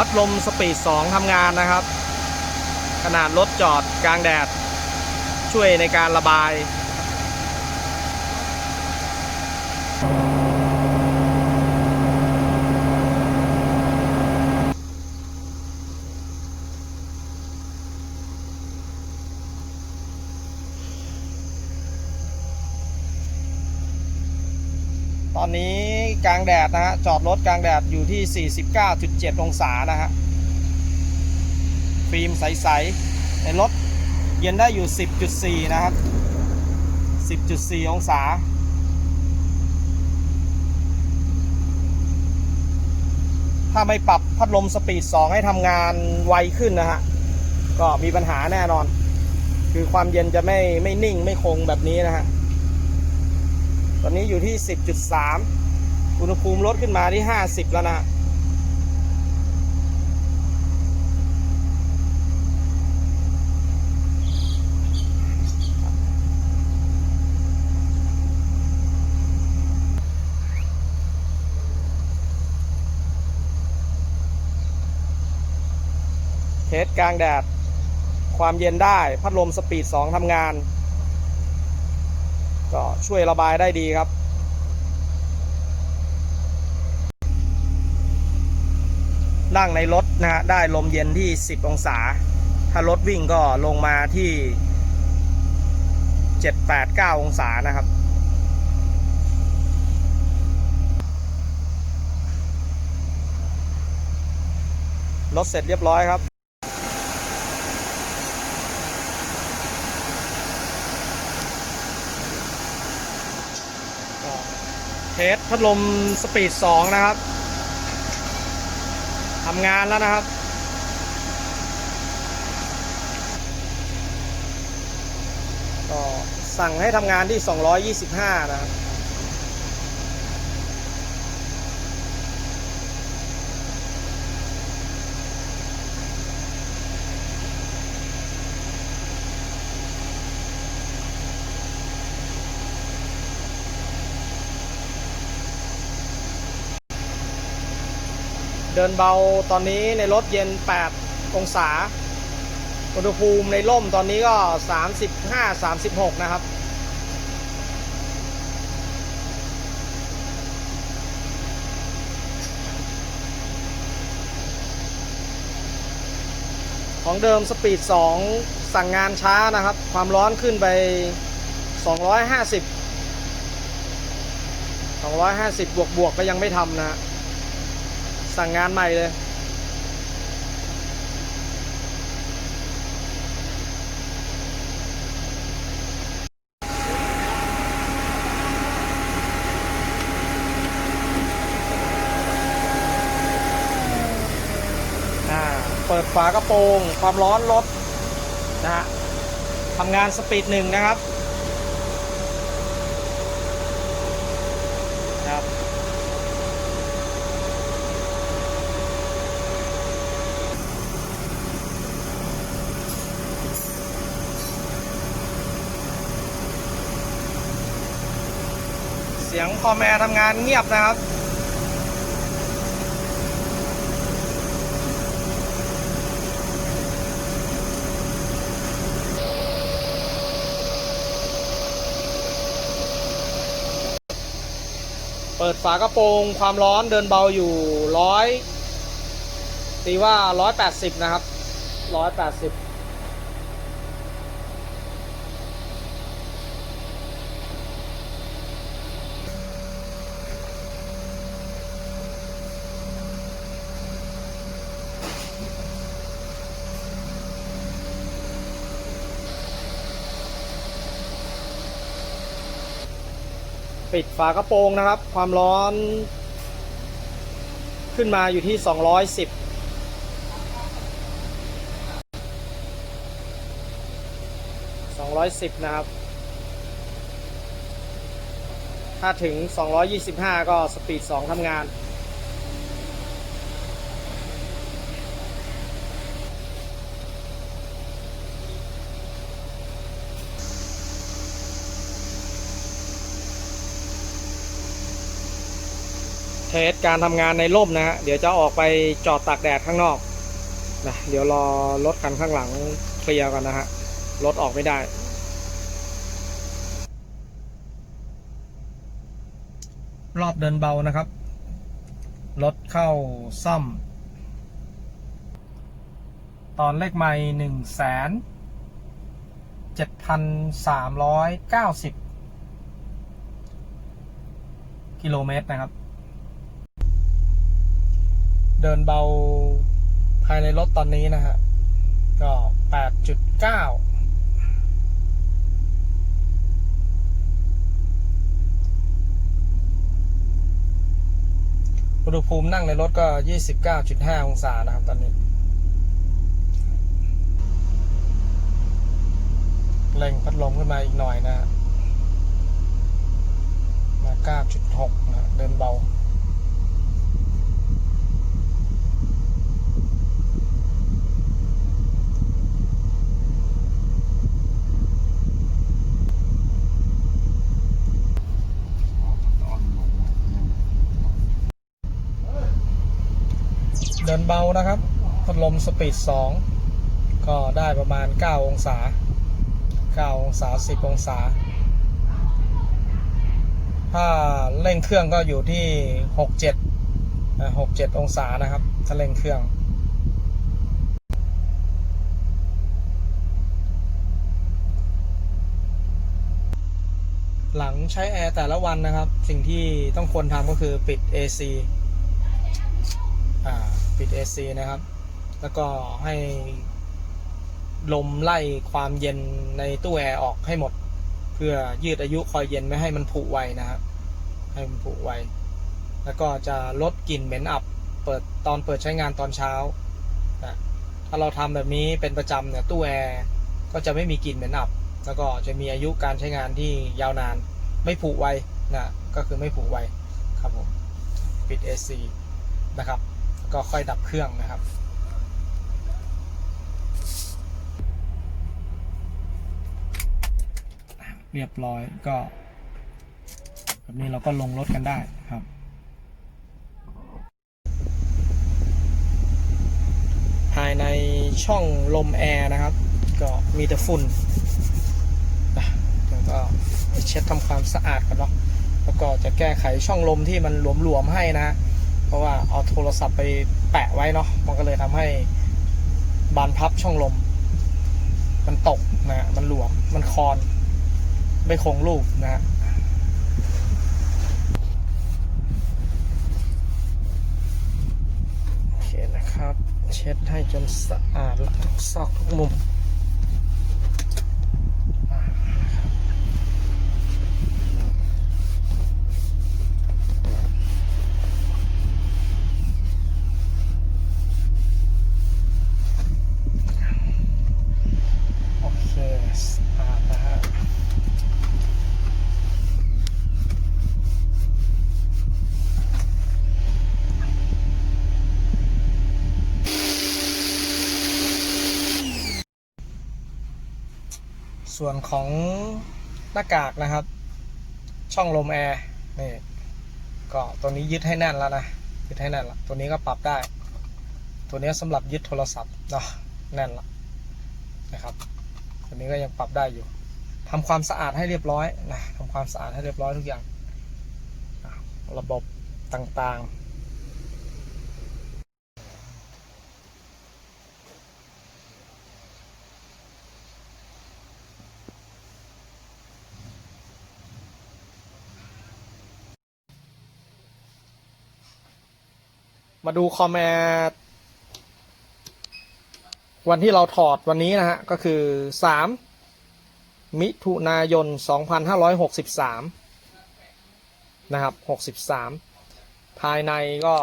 พัดลมสปีด 2ทำงานนะครับ ขนาดรถจอดกลางแดด ช่วยในการระบาย ตอนนี้กลางแดดนะฮะ จอดรถกลางแดดอยู่ที่ 49.7 องศานะฮะ ฟิล์มใส ๆ ในรถเย็นได้อยู่ 10.4 นะครับ 10.4 องศา ถ้าไม่ปรับพัดลมสปีด 2 ให้ทำงานไวขึ้นนะฮะ ก็มีปัญหาแน่นอน คือความเย็นจะไม่ไม่นิ่งไม่คงแบบนี้นะฮะ ตอนนี้อยู่ที่ 10.3 อุณหภูมิลดขึ้นมาที่ 50 แล้วนะเทสกลางแดด ความเย็นได้ พัดลมสปีด 2ทำงาน ก็ช่วยระบายได้ดีครับ นั่งในรถนะฮะได้ลมเย็นที่ 10 องศา ถ้ารถวิ่งก็ลงมาที่ 7 8 9 องศานะครับรถเสร็จเรียบร้อยครับ เทสพัดลมสปีด 2 นะครับทำงานแล้วนะครับ ก็สั่งให้ทำงานที่ 225 นะครับ เดินเบาตอนนี้ในรถเย็น 8 องศา อุณหภูมิในร่มตอนนี้ก็ 35 36 นะครับของเดิมสปีด 2 สั่งงานช้านะครับ ความร้อนขึ้นไป 250 250 บวกบวกก็ยังไม่ทำนะฮะ สั่งงานใหม่เลยอ่าเปิดฝากระโปรง ความร้อนลดนะฮะทำงานสปีดหนึ่งนะครับ สียงคอมแอร์ทำงานเงียบนะครับเปิดฝากระโปรงความร้อนเดินเบาอยู่ร้อยตีว่าร้อยแปดสิบนะครับร้อยแปดสิบ ปิดฝากระโปรงนะครับ ความร้อน ขึ้นมาอยู่ที่ 210 210 นะครับ ถ้าถึง 225 ก็สปีด 2ทำงาน สการทำงานในร่มนะฮะเดี๋ยวจะออกไปจอดตากแดดข้างนอกนะเดี๋ยวรอรถคันข้างหลังเคลียร์กันนะฮะรถออกไม่ได้รอบเดินเบานะครับ รถเข้าซ่อม ตอนเลขไม่หนึ่งแสนเจ็ดพันสามร้อยเก้าสิบกิโลเมตรนะครับ เดินเบาภายในรถตอนนี้นะฮะ ก็แปดจุดเก้าอุณหภูมินั่งในรถก็ 29.5 องศานะครับตอนนี้ เร่งพัดลมขึ้นมาอีกหน่อยนะฮะมา 9.6 นะ เดินเบา เดินเบานะครับพัดลมสปีด 2 ก็ได้ประมาณ 9 องศา 9 องศา 10 องศา ถ้าเร่งเครื่องก็อยู่ที่ 67 67 องศานะครับ ถ้าเร่งเครื่องหลังใช้แอร์แต่ละวันนะครับ สิ่งที่ต้องควรทำก็คือปิด AC อ่า ปิด AC นะครับ แล้วก็ให้ลมไล่ความเย็นในตู้แอร์ออกให้หมด เพื่อยืดอายุคอยเย็นไม่ให้มันผุไวนะครับให้มันผุไวแล้วก็จะลดกลิ่นเหม็นอับเปิดตอนเปิดใช้งานตอนเช้านะถ้าเราทำแบบนี้เป็นประจำเนี่ยตู้แอร์ก็จะไม่มีกลิ่นเหม็นอับ แล้วก็จะมีอายุการใช้งานที่ยาวนาน ไม่ผุไวนะก็คือไม่ผุไวครับผมปิด AC นะครับ ก็ค่อยดับเครื่องนะครับ เรียบร้อยก็ แบบนี้เราก็ลงรถกันได้ครับภายในช่องลมแอร์นะครับ ก็มีแต่ฝุ่นนะเดี๋ยวก็เช็ดทำความสะอาดกันเนาะแล้วก็จะแก้ไขช่องลมที่มันหลวมๆให้นะ เพราะว่าเอาโทรศัพท์ไปแปะไว้เนาะมันก็เลยทำให้บานพับช่องลม มันตกนะมันหลวมมันคอน ไม่คงรูปนะฮะโอเคนะครับ เช็ดให้จนสะอาดล้วทุกซอกทุกมุมอ่านะครับโอเคสะอาดนะฮะ ส่วนของหน้ากากนะครับ ช่องลมแอร์นี่ก็ตัวนี้ยึดให้แน่นแล้วนะยึดให้แน่นละตัวนี้ก็ปรับได้ ตัวนี้สำหรับยึดโทรศัพท์เนาะแน่นละนะครับ ตัวนี้ก็ยังปรับได้อยู่ทำความสะอาดให้เรียบร้อยนะทำความสะอาดให้เรียบร้อยทุกอย่าง ระบบต่างๆ มาดูคอมแอร์วันที่เราถอดวันนี้นะฮะ ก็คือ 3 มิถุนายน 2563 นะครับ 63 ภายในก็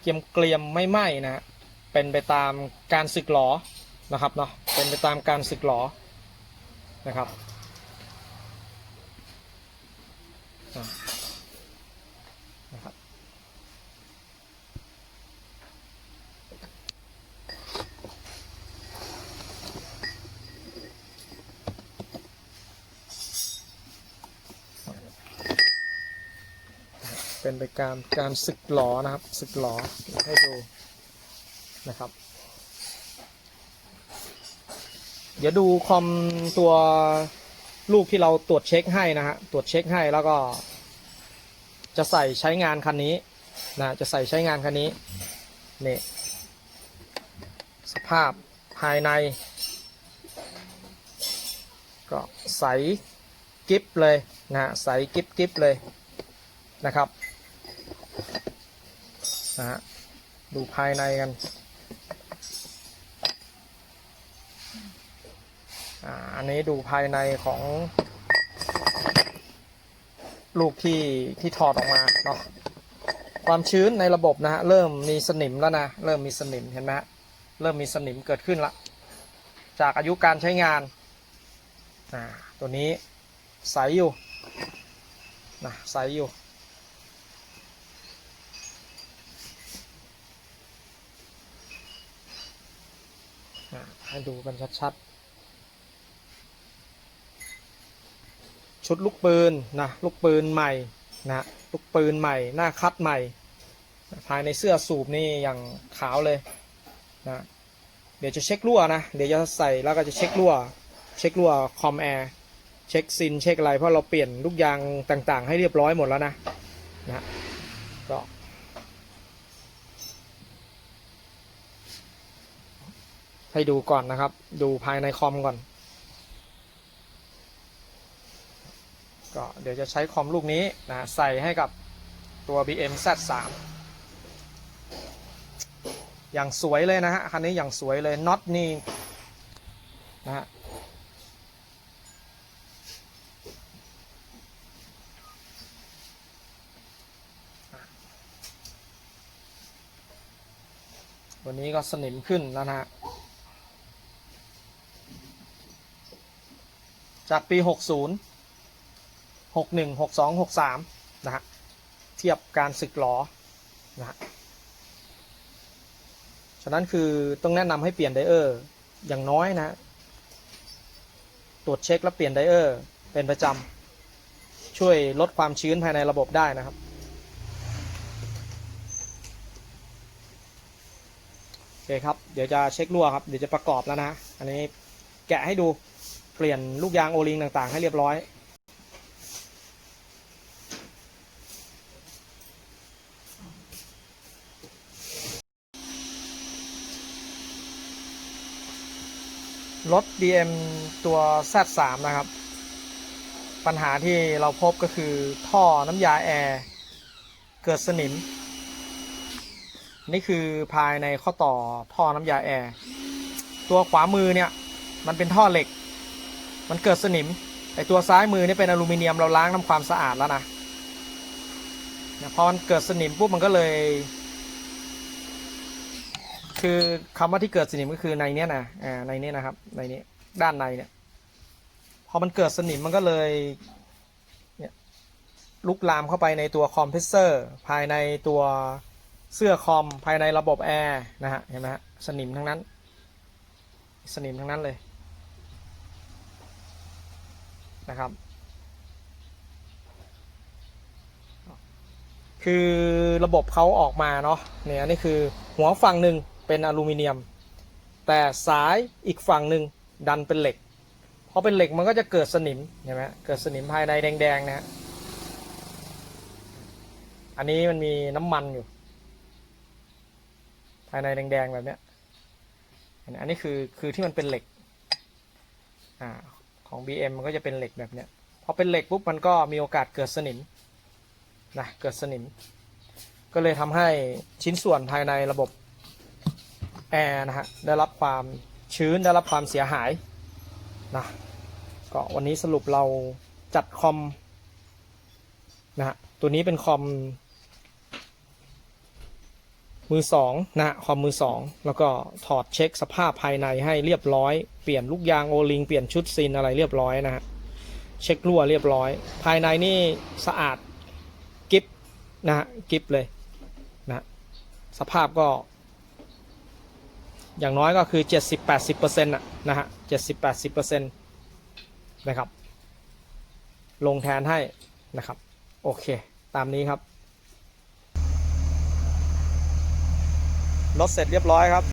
เกรียมเกรียมไม่ไหม้นะฮะ เป็นไปตามการสึกหรอนะครับเนาะ เป็นไปตามการสึกหรอนะครับ เป็นไปการการสึกหลอนะครับสึกหลอให้ดูนะครับ เดี๋ยวดูคอมตัวลูกที่เราตรวจเช็คให้นะฮะตรวจเช็คให้แล้วก็ จะใส่ใช้งานคันนี้นะจะใส่ใช้งานคันนี้นี่สภาพภายใน ก็ใสกิฟเลยนะฮะใสกิฟกิฟเลยนะครับ นะฮะ ดูภายในกัน อ่า อันนี้ดูภายในของ ลูกที่ที่ถอดออกมาเนาะ ความชื้นในระบบนะฮะ เริ่มมีสนิมแล้วนะ เริ่มมีสนิมเห็นไหมฮะ เริ่มมีสนิมเกิดขึ้นละ จากอายุการใช้งาน อ่า ตัวนี้ใสอยู่นะใสอยู่ ให้ดูกันชัดๆ ชุดลูกปืนนะลูกปืนใหม่นะลูกปืนใหม่ หน้าคัดใหม่ ภายในเสื้อสูบนี่อย่างขาวเลยนะเดี๋ยวจะเช็ครั่วนะ เดี๋ยวจะใส่แล้วก็จะเช็ครั่ว เช็ครั่วคอมแอร์เช็คซินเช็คอะไรเพราะเราเปลี่ยนลูกยางต่างๆ ให้เรียบร้อยหมดแล้วนะนะก็ ให้ดูก่อนนะครับ ดูภายในคอมก่อน ก็เดี๋ยวจะใช้คอมลูกนี้นะใส่ให้กับตัว BM Z3 อย่างสวยเลยนะฮะ คันนี้อย่างสวยเลยน็อตนี่นะฮะวันนี้ก็สนิมขึ้นแล้วนะฮะ จากปี 60หกหนึ่งหกสองหกสามนะฮะ เทียบการสึกหลอนะฮะ ฉะนั้นคือต้องแนะนำให้เปลี่ยนไดเออร์อย่างน้อยนะ ตรวจเช็คแล้วเปลี่ยนไดเออร์เป็นประจำ ช่วยลดความชื้นภายในระบบได้นะครับโอเคครับ เดี๋ยวจะเช็ครั่วครับ เดี๋ยวจะประกอบแล้วนะ อันนี้แกะให้ดู เปลี่ยนลูกยางโอลิงต่าง ๆ ให้เรียบร้อยรถ BM ตัว Z3 นะครับ ปัญหาที่เราพบก็คือท่อน้ำยาแอร์ เกิดสนิม นี่คือภายในข้อต่อท่อน้ำยาแอร์ ตัวขวามือเนี่ย มันเป็นท่อเหล็ก มันเกิดสนิมไอตัวซ้ายมือนี่เป็นอลูมิเนียมเราล้างทำความสะอาดแล้วนะพอมันเกิดสนิมปุ๊บมันก็เลย คือคำว่าที่เกิดสนิมก็คือในเนี้ยนะอ่าในนี้นะครับ ในนี้ด้านในเนี่ย พอมันเกิดสนิมมันก็เลยเนี่ยลุกลามเข้าไปในตัวคอมเพรสเซอร์ภายในตัวเสื้อคอมภายในระบบแอร์นะฮะเห็นไหมฮะสนิมทั้งนั้น สนิมทั้งนั้นเลย นะครับ คือระบบเขาออกมาเนาะเนี่ยนนี้คือหัวฝั่งหนึ่งเป็นอลูมิเนียม แต่สายอีกฝั่งหนึ่งดันเป็นเหล็กพอเป็นเหล็กมันก็จะเกิดสนิมเห็นไหมเกิดสนิมภายในแดงๆนะฮะอันนี้มันมีน้ำมันอยู่ ภายในแดงๆแบบเนี้ยอันนี้คือคือที่มันเป็นเหล็กอ่า ของ BM มันก็จะเป็นเหล็กแบบเนี้ยพอเป็นเหล็กปุ๊บมันก็มีโอกาสเกิดสนิมนะเกิดสนิม ก็เลยทำให้ชิ้นส่วนภายในระบบแอร์นะฮะได้รับความชื้นได้รับความเสียหายนะก็วันนี้สรุปเราจัดคอมนะฮะตัวนี้เป็นคอม มือสองนะคอมมือสองแล้วก็ถอดเช็คสภาพภายในให้เรียบร้อย เปลี่ยนลูกยางโอลิง เปลี่ยนชุดซีนอะไรเรียบร้อยนะฮะเช็ครั่วเรียบร้อย ภายในนี่สะอาดกิฟนะฮะกิฟเลยนะฮะสภาพก็ อย่างน้อยก็คือ 70-80%นะนะฮะ70-80%นะครับ ลงแทนให้นะครับ โอเค ตามนี้ครับ รถเสร็จเรียบร้อยครับ